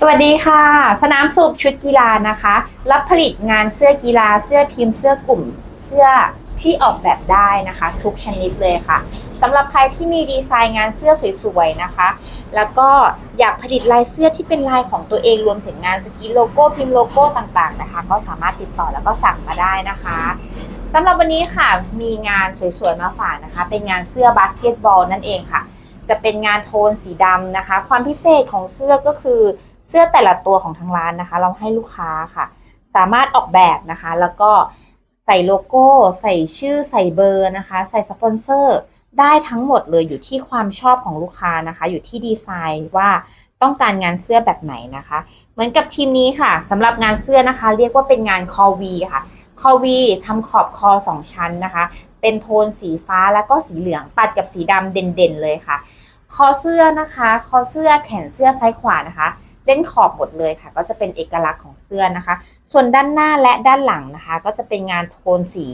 สวัสดีค่ะ สนามสูบชุดกีฬานะคะ รับผลิตงานเสื้อกีฬาเสื้อทีมเสื้อกลุ่มเสื้อที่ออกแบบได้นะคะ ทุกชนิดเลยค่ะสำหรับใครที่มีดีไซน์งานเสื้อสวยๆนะคะ แล้วก็อยากผลิตลายเสื้อที่เป็นลายของตัวเองรวมถึงงานสกรีนโลโก้พิมพ์โลโก้ต่างๆนะคะ ก็สามารถติดต่อแล้วก็สั่งมาได้นะคะสำหรับวันนี้ค่ะมีงานสวยๆมาฝากนะคะ เป็นงานเสื้อบาสเกตบอลนั่นเองค่ะ จะเป็นงานโทนสีดำนะคะ ความพิเศษของเสื้อก็คือเสื้อแต่ละตัวของทางร้านนะคะ เราให้ลูกค้าค่ะ สามารถออกแบบนะคะ แล้วก็ใส่โลโก้ ใส่ชื่อใส่เบอร์นะคะ ใส่สปอนเซอร์ได้ทั้งหมดเลยอยู่ที่ความชอบของลูกค้านะคะ อยู่ที่ดีไซน์ว่าต้องการงานเสื้อแบบไหนนะคะ เหมือนกับทีมนี้ค่ะสำหรับงานเสื้อนะคะ เรียกว่าเป็นงานคอวีค่ะคอวีทำขอบคอสองชั้นนะคะ เป็นโทนสีฟ้าแล้วก็สีเหลืองตัดกับสีดำเด่นๆเลยค่ะ คอเสื้อนะคะ คอเสื้อแขนเสื้อซ้ายขวานะคะ เล่นขอบหมดเลยค่ะ ก็จะเป็นเอกลักษณ์ของเสื้อนะคะ ส่วนด้านหน้าและด้านหลังนะคะ ก็จะเป็นงานโทนสี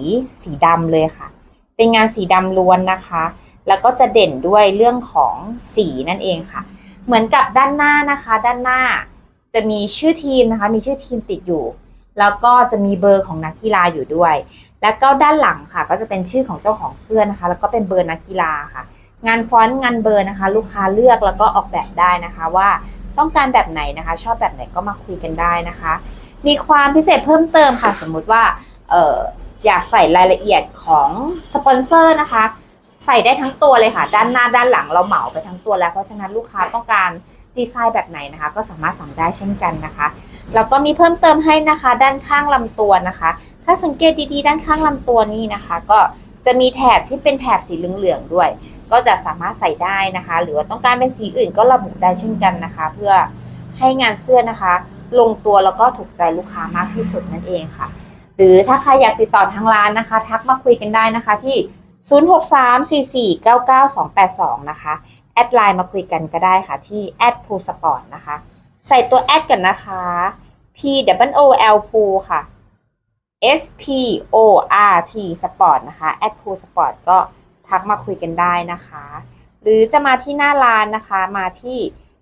สีดำเลยค่ะ เป็นงานสีดำล้วนนะคะ แล้วก็จะเด่นด้วยเรื่องของสีนั่นเองค่ะ เหมือนกับด้านหน้านะคะ ด้านหน้าจะมีชื่อทีมนะคะ มีชื่อทีมติดอยู่ แล้วก็จะมีเบอร์ของนักกีฬาอยู่ด้วย แล้วก็ด้านหลังค่ะ ก็จะเป็นชื่อของเจ้าของเสื้อนะคะ แล้วก็เป็นเบอร์นักกีฬาค่ะ งานฟอนต์งานเบอร์นะคะ ลูกค้าเลือกแล้วก็ออกแบบได้นะคะว่าต้องการแบบไหนนะคะ ชอบแบบไหนก็มาคุยกันได้นะคะ มีความพิเศษเพิ่มเติมค่ะ สมมุติว่าเอออยากใส่รายละเอียดของสปอนเซอร์นะคะ ใส่ได้ทั้งตัวเลยค่ะ ด้านหน้าด้านหลังเราเหมาไปทั้งตัวแล้ว เพราะฉะนั้นลูกค้าต้องการดีไซน์แบบไหนนะคะ ก็สามารถสั่งได้เช่นกันนะคะแล้วก็มีเพิ่มเติมให้นะคะ ด้านข้างลำตัวนะคะ ถ้าสังเกตดีๆ ด้านข้างลำตัวนี้นะคะ ก็จะมีแถบที่เป็นแถบสีเหลืองๆด้วย ก็จะสามารถใส่ได้นะคะ หรือว่าต้องการเป็นสีอื่นก็ระบุได้เช่นกันนะคะ เพื่อให้งานเสื้อนะคะ ลงตัวแล้วก็ถูกใจลูกค้ามากที่สุดนั่นเองค่ะ หรือถ้าใครอยากติดต่อทางร้านนะคะ ทักมาคุยกันได้นะคะที่ 0634499282 นะคะ แอดไลน์มาคุยกันก็ได้ค่ะที่แอดพูสปอร์ตนะคะ ใส่ตัวแอดกันนะคะ P W O L พูค่ะ S P O R T Sport นะคะแอดพูสปอร์ตก็ ทักมาคุยกันได้นะคะ หรือจะมาที่หน้าร้านนะคะ มาที่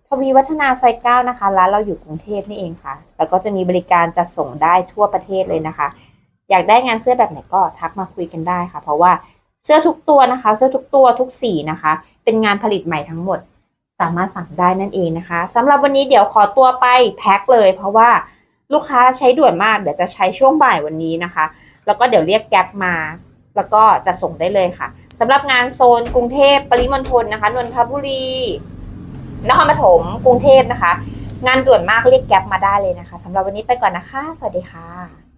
ทวีวัฒนาซอยเก้านะคะร้านเราอยู่กรุงเทพนี่เองค่ะ แล้วก็จะมีบริการจัดส่งได้ทั่วประเทศเลยนะคะ อยากได้งานเสื้อแบบไหนก็ทักมาคุยกันได้ค่ะ เพราะว่าเสื้อทุกตัวนะคะ เสื้อทุกตัวทุกสีนะคะ เป็นงานผลิตใหม่ทั้งหมด สามารถสั่งได้นั่นเองนะคะสำหรับวันนี้เดี๋ยวขอตัวไปแพ็คเลย เพราะว่าลูกค้าใช้ด่วนมากเดี๋ยวจะใช้ช่วงบ่ายวันนี้นะคะ แล้วก็เดี๋ยวเรียกแก๊ปมา แล้วก็จะส่งได้เลยค่ะ สำหรับงานโซนกรุงเทพปริมณฑลนะคะนนทบุรีนครปฐมกรุงเทพนะคะ งานด่วนมากเรียกแก๊ปมาได้เลยนะคะสำหรับวันนี้ไปก่อนนะคะ สวัสดีค่ะ